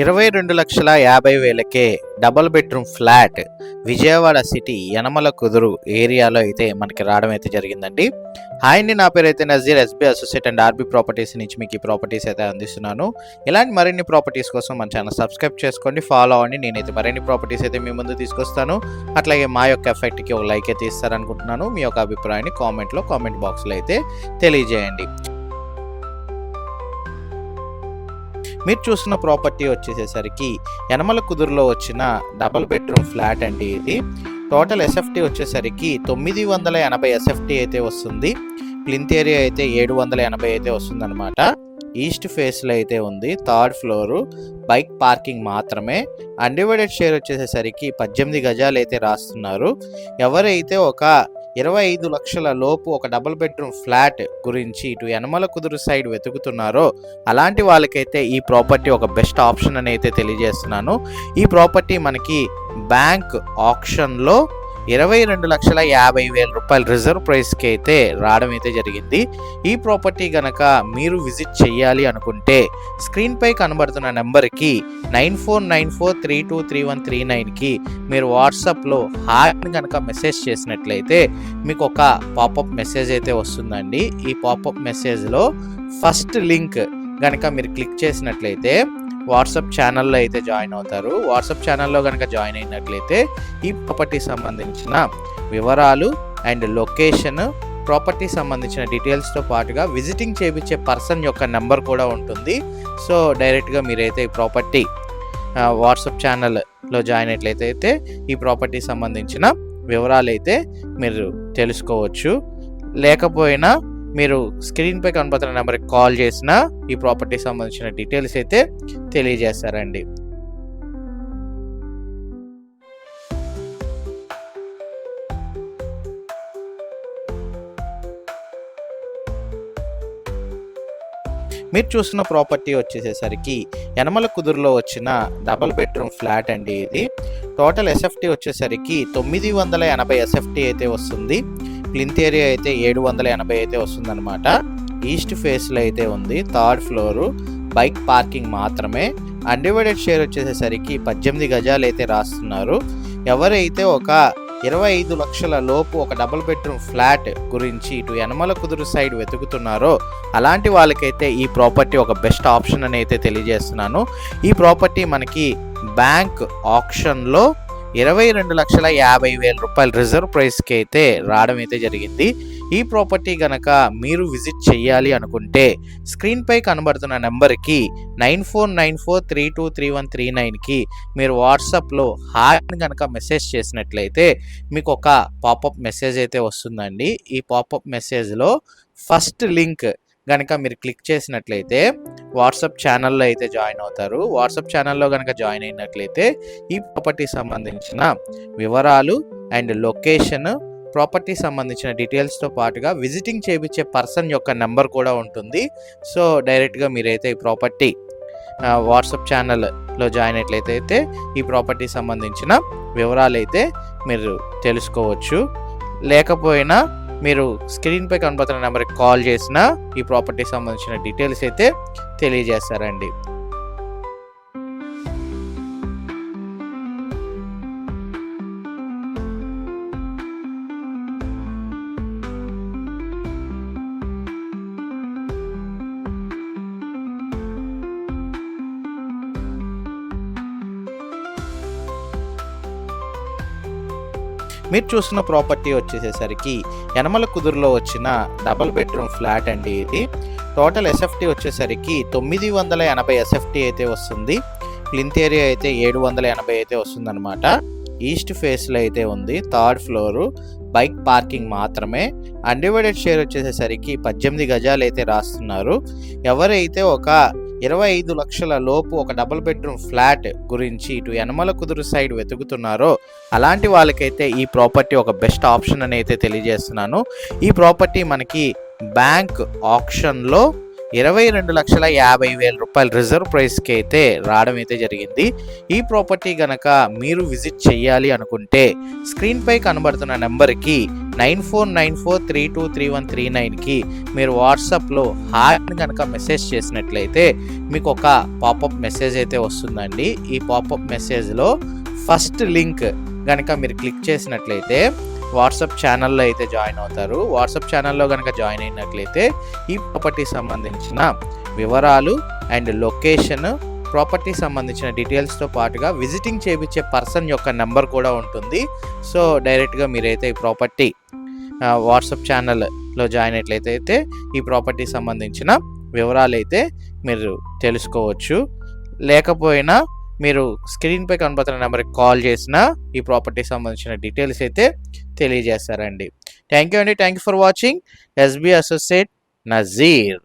ఇరవై రెండు లక్షల యాభై వేలకే double bedroom flat Vijayawada city Yanamala Kuduru ఏరియాలో అయితే మనకి రావడం అయితే జరిగిందండి. హాయ్ అండి నా పేరు అయితే Nazeer S B associate and R B properties నుంచి మీకు ఈ ప్రాపర్టీస్ అయితే అందిస్తున్నాను. ఇలాంటి మరిన్ని ప్రాపర్టీస్ కోసం మన ఛానల్ సబ్స్క్రైబ్ చేసుకోండి ఫాలో అవ్వండి. నేనైతే మరిన్ని ప్రాపర్టీస్ అయితే మీ ముందు తీసుకొస్తాను. అట్లాగే మా యొక్క ఎఫెక్ట్కి ఒక లైక్ అయితే ఇస్తారనుకుంటున్నాను. మీ యొక్క అభిప్రాయాన్ని కామెంట్లో కామెంట్ బాక్స్లో అయితే తెలియజేయండి. మీరు చూసిన ప్రాపర్టీ వచ్చేసేసరికి యనమల కుదురులో వచ్చిన డబల్ బెడ్రూమ్ ఫ్లాట్ అండి ఇది. టోటల్ ఎస్ఎఫ్టీ వచ్చేసరికి తొమ్మిది వందల ఎనభై ఎస్ఎఫ్టీ అయితే వస్తుంది. ప్లింత్ ఏరియా అయితే ఏడు వందల ఎనభై అయితే వస్తుందన్నమాట. ఈస్ట్ ఫేస్లో అయితే ఉంది థర్డ్ ఫ్లోరు బైక్ పార్కింగ్ మాత్రమే. అన్డివైడెడ్ షేర్ వచ్చేసేసరికి పద్దెనిమిది గజాలు అయితే రాస్తున్నారు. ఎవరైతే ఒక ఇరవై ఐదు లక్షల లోపు ఒక డబుల్ బెడ్రూమ్ ఫ్లాట్ గురించి ఇటు యనమల కుదురు సైడ్ వెతుకుతున్నారో అలాంటి వాళ్ళకైతే ఈ ప్రాపర్టీ ఒక బెస్ట్ ఆప్షన్ అని అయితే తెలియజేస్తున్నాను. ఈ ప్రాపర్టీ మనకి బ్యాంక్ ఆప్షన్లో ఇరవై రెండు లక్షల యాభై వేల రూపాయల రిజర్వ్ ప్రైస్కి అయితే రావడం అయితే జరిగింది. ఈ ప్రాపర్టీ గనక మీరు విజిట్ చేయాలి అనుకుంటే స్క్రీన్పై కనబడుతున్న నెంబర్కి nine four nine four three two three one three నైన్కి మీరు వాట్సాప్లో హాయ్ కనుక మెసేజ్ చేసినట్లయితే మీకు ఒక పాపప్ మెసేజ్ అయితే వస్తుందండి. ఈ పాపప్ మెసేజ్లో ఫస్ట్ లింక్ కనుక మీరు క్లిక్ చేసినట్లయితే వాట్సాప్ ఛానల్లో అయితే జాయిన్ అవుతారు. వాట్సాప్ ఛానల్లో కనుక జాయిన్ అయినట్లయితే ఈ ప్రాపర్టీ సంబంధించిన వివరాలు అండ్ లొకేషన్ ప్రాపర్టీ సంబంధించిన డీటెయిల్స్తో పాటుగా విజిటింగ్ చేయించే పర్సన్ యొక్క నెంబర్ కూడా ఉంటుంది. సో డైరెక్ట్గా మీరైతే ఈ ప్రాపర్టీ వాట్సాప్ ఛానల్లో జాయిన్ అయినట్లయితే అయితే ఈ ప్రాపర్టీ సంబంధించిన వివరాలు అయితే మీరు తెలుసుకోవచ్చు. లేకపోయినా మీరు స్క్రీన్పై కనబడుతున్న నెంబర్కి కాల్ చేసినా ఈ ప్రాపర్టీ సంబంధించిన డీటెయిల్స్ అయితే తెలియజేస్తారండి. మీరు చూస్తున్న ప్రాపర్టీ వచ్చేసేసరికి యనమల కుదురులో వచ్చిన డబుల్ బెడ్రూమ్ ఫ్లాట్ అండి ఇది. టోటల్ ఎస్ఎఫ్టీ వచ్చేసరికి తొమ్మిది వందల ఎనభై ఎస్ఎఫ్టీ అయితే వస్తుంది. ప్లింత్ ఏరియా అయితే ఏడు వందల ఎనభై అయితే వస్తుందన్నమాట. ఈస్ట్ ఫేస్లో అయితే ఉంది థర్డ్ ఫ్లోరు బైక్ పార్కింగ్ మాత్రమే. అన్డివైడెడ్ షేర్ వచ్చేసేసరికి పద్దెనిమిది గజాలు అయితే రాస్తున్నారు. ఎవరైతే ఒక ఇరవై ఐదు లక్షల లోపు ఒక డబుల్ బెడ్రూమ్ ఫ్లాట్ గురించి ఇటు యనమల కుదురు సైడ్ వెతుకుతున్నారో అలాంటి వాళ్ళకైతే ఈ ప్రాపర్టీ ఒక బెస్ట్ ఆప్షన్ అని అయితే తెలియజేస్తున్నాను. ఈ ప్రాపర్టీ మనకి బ్యాంక్ ఆప్షన్లో ఇరవై రెండు లక్షల యాభై వేల రూపాయలు రిజర్వ్ ప్రైస్కి అయితే రావడం అయితే జరిగింది. ఈ ప్రాపర్టీ గనక మీరు విజిట్ చేయాలి అనుకుంటే స్క్రీన్పై కనబడుతున్న నెంబర్కి nine four nine four three two three one three నైన్కి మీరు వాట్సాప్లో హాయ్ కనుక మెసేజ్ చేసినట్లయితే మీకు ఒక పాపప్ మెసేజ్ అయితే వస్తుందండి. ఈ పాపప్ మెసేజ్లో ఫస్ట్ లింక్ కనుక మీరు క్లిక్ చేసినట్లయితే వాట్సాప్ ఛానల్లో అయితే జాయిన్ అవుతారు. వాట్సాప్ ఛానల్లో కనుక జాయిన్ అయినట్లయితే ఈ ప్రాపర్టీ సంబంధించిన వివరాలు అండ్ లొకేషన్ ప్రాపర్టీ సంబంధించిన డీటెయిల్స్తో పాటుగా విజిటింగ్ చేయించే పర్సన్ యొక్క నెంబర్ కూడా ఉంటుంది. సో డైరెక్ట్గా మీరైతే ఈ ప్రాపర్టీ వాట్సాప్ ఛానల్లో జాయిన్ అయినట్లయితే అయితే ఈ ప్రాపర్టీ సంబంధించిన వివరాలు అయితే మీరు తెలుసుకోవచ్చు. లేకపోయినా మీరు స్క్రీన్పై కనబడుతున్న నెంబర్కి కాల్ చేసినా ఈ ప్రాపర్టీ సంబంధించిన డీటెయిల్స్ అయితే తెలియజేస్తారండి. మీరు చూస్తున్న ప్రాపర్టీ వచ్చేసేసరికి యనమల కుదురులో వచ్చిన డబుల్ బెడ్రూమ్ ఫ్లాట్ అండి ఇది. టోటల్ ఎస్ఎఫ్టీ వచ్చేసరికి తొమ్మిది వందల ఎనభై ఎస్ఎఫ్టీ అయితే వస్తుంది. ప్లింత్ ఏరియా అయితే ఏడు వందల ఎనభై అయితే వస్తుందన్నమాట. ఈస్ట్ ఫేస్లో అయితే ఉంది థర్డ్ ఫ్లోరు బైక్ పార్కింగ్ మాత్రమే. అన్డివైడెడ్ షేర్ వచ్చేసేసరికి పద్దెనిమిది గజాలు అయితే రాస్తున్నారు. ఎవరైతే ఒక ఇరవై ఐదు లక్షల లోపు ఒక డబుల్ బెడ్రూమ్ ఫ్లాట్ గురించి ఇటు యనమల కుదురు సైడ్ వెతుకుతున్నారో అలాంటి వాళ్ళకైతే ఈ ప్రాపర్టీ ఒక బెస్ట్ ఆప్షన్ అని అయితే తెలియజేస్తున్నాను. ఈ ప్రాపర్టీ మనకి బ్యాంక్ ఆప్షన్లో ఇరవై రెండు లక్షల యాభై వేల రూపాయలు రిజర్వ్ ప్రైస్కి అయితే రావడం అయితే జరిగింది. ఈ ప్రాపర్టీ గనక మీరు విజిట్ చేయాలి అనుకుంటే స్క్రీన్పై కనబడుతున్న నెంబర్కి nine four nine four three two three one three నైన్కి మీరు వాట్సాప్లో హాయ్ కనుక మెసేజ్ చేసినట్లయితే మీకు ఒక పాపప్ మెసేజ్ అయితే వస్తుందండి. ఈ పాపప్ మెసేజ్లో ఫస్ట్ లింక్ కనుక మీరు క్లిక్ చేసినట్లయితే వాట్సాప్ ఛానల్లో అయితే జాయిన్ అవుతారు. వాట్సాప్ ఛానల్లో కనుక జాయిన్ అయినట్లయితే ఈ ప్రాపర్టీ సంబంధించిన వివరాలు అండ్ లొకేషన్ ప్రాపర్టీ సంబంధించిన డీటెయిల్స్తో పాటుగా విజిటింగ్ చేయించే పర్సన్ యొక్క నెంబర్ కూడా ఉంటుంది. సో డైరెక్ట్గా మీరైతే ఈ ప్రాపర్టీ వాట్సాప్ ఛానల్లో జాయిన్ అయినట్లయితే అయితే ఈ ప్రాపర్టీ సంబంధించిన వివరాలు అయితే మీరు తెలుసుకోవచ్చు. లేకపోయినా మీరు స్క్రీన్పై కనబడుతున్న నెంబర్కి కాల్ చేసినా ఈ ప్రాపర్టీ సంబంధించిన డీటెయిల్స్ అయితే తెలియజేస్తారండి. థ్యాంక్ యూ అండి. Thank you for watching. SB associate Nazir.